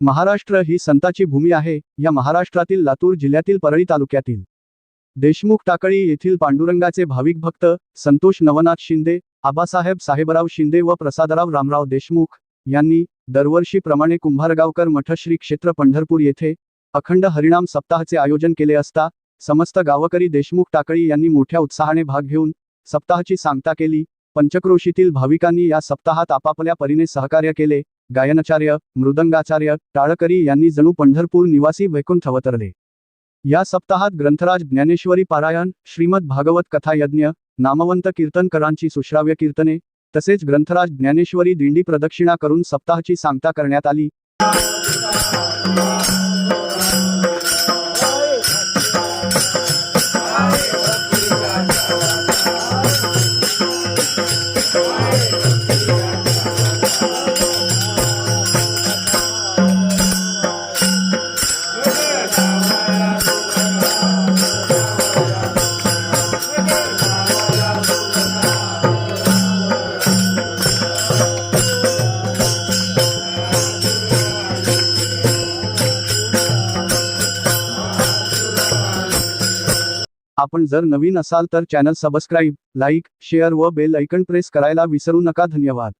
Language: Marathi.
महाराष्ट्र ही संताची भूमी आहे या महाराष्ट्रातील लातूर जिल्ह्यातील परळी तालुक्यातील. देशमुख टाकळी येथील पांडुरंगाचे भाविक भक्त संतोष नवनाथ शिंदे आबासाहेब साहेबराव शिंदे व प्रसादराव रामराव देशमुख यांनी दरवर्षीप्रमाणे कुंभारगावकर मठ श्री क्षेत्र पंढरपूर येथे अखंड हरिणाम सप्ताहाचे आयोजन केले असता समस्त गावकरी देशमुख टाकळी यांनी मोठ्या उत्साहाने भाग घेऊन सप्ताहाची सांगता केली पंचक्रोशीतील भाविकांनी या सप्ताहात आपापल्या परीने सहकार्य केले. गायनाचार्य मृदंगाचार्य टाळकरी यांनी जणू पंढरपूर निवासी वैकुंठ अवतरले. या सप्ताहात ग्रंथराज ज्ञानेश्वरी पारायण श्रीमद भागवत कथा यज्ञ नामवंत कीर्तनकरांची सुश्राव्य कीर्तने तसेच ग्रंथराज ज्ञानेश्वरी दिंडी प्रदक्षिणा करून सप्ताहाची सांगता करण्यात आली. Thank you. आपण जर नवीन असाल तर चॅनल सबस्क्राईब लाईक शेअर व बेल ऐकन प्रेस करायला विसरू नका. धन्यवाद.